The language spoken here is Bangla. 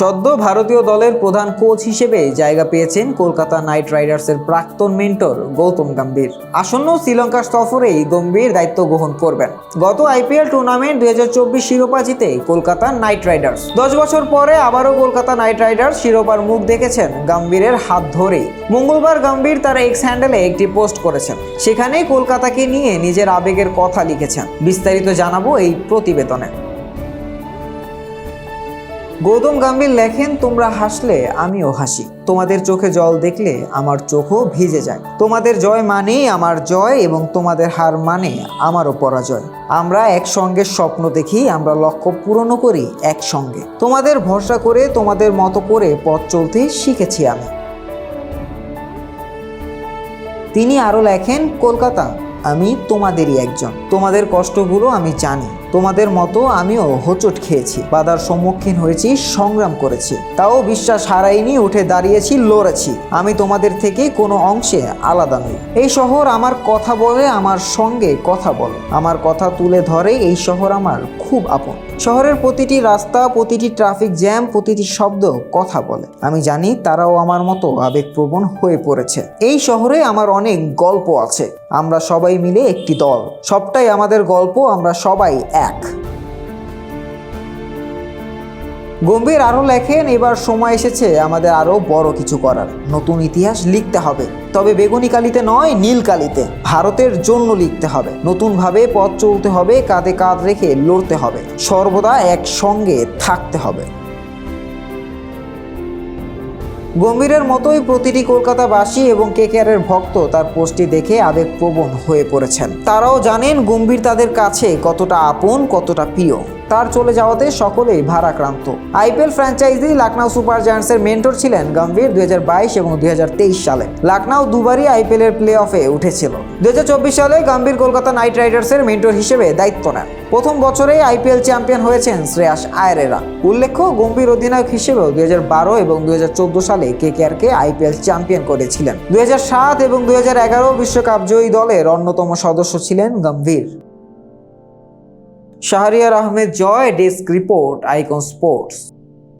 সদ্য ভারতীয় দলের প্রধান কোচ হিসেবে জায়গা পেয়েছেন কলকাতা নাইট রাইডার্সের প্রাক্তন মেন্টর গৌতম গম্ভীর। আসন্ন শ্রীলঙ্কা সফরেই গম্ভীর দায়িত্ব গ্রহণ করবেন। গত আইপিএল টুর্নামেন্ট দুই হাজার চব্বিশ শিরোপা জিতে কলকাতা নাইট রাইডার্স। দশ বছর পরে আবারও কলকাতা নাইট রাইডার্স শিরোপার মুখ দেখেছেন গম্ভীরের হাত ধরেই। মঙ্গলবার গম্ভীর তার এক্স হ্যান্ডেলে একটি পোস্ট করেছেন। সেখানে কলকাতাকে নিয়ে নিজের আবেগের কথা লিখেছেন। বিস্তারিত জানাব এই প্রতিবেদনে। গৌতম গম্ভীর লেখেন, তোমরা হাসলে আমিও হাসি। তোমাদের চোখে জল দেখলে আমার চোখও ভিজে যায়। তোমাদের জয় মানেই আমার জয় এবং তোমাদের হার মানে আমারও পরাজয়। আমরা একসঙ্গে স্বপ্ন দেখি, আমরা লক্ষ্য পূরণও করি একসঙ্গে। তোমাদের ভরসা করে, তোমাদের মতো করে পথ চলতে শিখেছি আমি। তিনি আরও লেখেন, কলকাতা, আমি তোমাদেরই একজন। তোমাদের কষ্টগুলো আমি জানি। তোমাদের মতো আমিও হোঁচট খেয়েছি, বাধার সম্মুখীন হয়েছি, সংগ্রাম করেছি। তাও বিশ্বাস হারাইনি, উঠে দাঁড়িয়েছি, লড়েছি। আমি তোমাদের থেকে কোনো অংশে আলাদা নই। এই শহর আমার কথা বলে আমার সঙ্গে কথা বলে। আমার কথা তুলে ধরে এই শহর আমার খুব আপন। শহরের প্রতিটি রাস্তা, প্রতিটি ট্রাফিক জ্যাম, প্রতিটি শব্দ কথা বলে। আমি জানি তারাও আমার মতো আবেগপ্রবণ হয়ে পড়েছে। এই শহরে আমার অনেক গল্প আছে। আমরা সবাই মিলে একটি দল। সবটাই আমাদের গল্প, আমরা সবাই এক। গম্ভীর আরও লেখেন, এবার সময় এসেছে আমাদের আরও বড় কিছু করার। নতুন ইতিহাস লিখতে হবে। তবে বেগুনি কালিতে নয়, নীল কালিতে। ভারতের জন্য লিখতে হবে। নতুনভাবে পথ চলতে হবে, কাঁধে কাঁধ রেখে লড়তে হবে। সর্বদা একসঙ্গে থাকতে হবে। গম্ভীরের মতোই প্রতিটি কলকাতাবাসী এবং কেকেআরের ভক্ত তার পোস্টটি দেখে আবেগপ্রবণ হয়ে পড়েছেন। তারাও জানেন গম্ভীর তাদের কাছে কতটা আপন, কতটা প্রিয়। তার চলে যাওয়াতে সকলেই ভারাক্রান্ত। আইপিএল ফ্র্যাঞ্চাইজি লাকনাউ সুপার জায়ান্টসের মেন্টর ছিলেন গম্ভীর দু হাজার বাইশ এবং দু হাজার তেইশ সালে। লাকনাউ দুবারই আইপিএল এর প্লে অফে উঠেছিল দুই সালে গম্ভীর কলকাতা নাইট রাইডার্সের মেন্টর হিসেবে দায়িত্ব নেন। প্রথম বছরেই আইপিএল চ্যাম্পিয়ন হয়েছেন শ্রেয়াস আয়ারেরা। উল্লেখ্য, গম্ভীর অধিনায়ক হিসেবেও দুই হাজার বারো এবং দুই হাজার চোদ্দ সালে কে কেকেআরকে আইপিএল চ্যাম্পিয়ন করেছিলেন। দুই হাজার সাত এবং দুই বিশ্বকাপ জয়ী দলের অন্যতম সদস্য ছিলেন Gambhir. Shahriar Ahmed Joy desk report Icon Sports.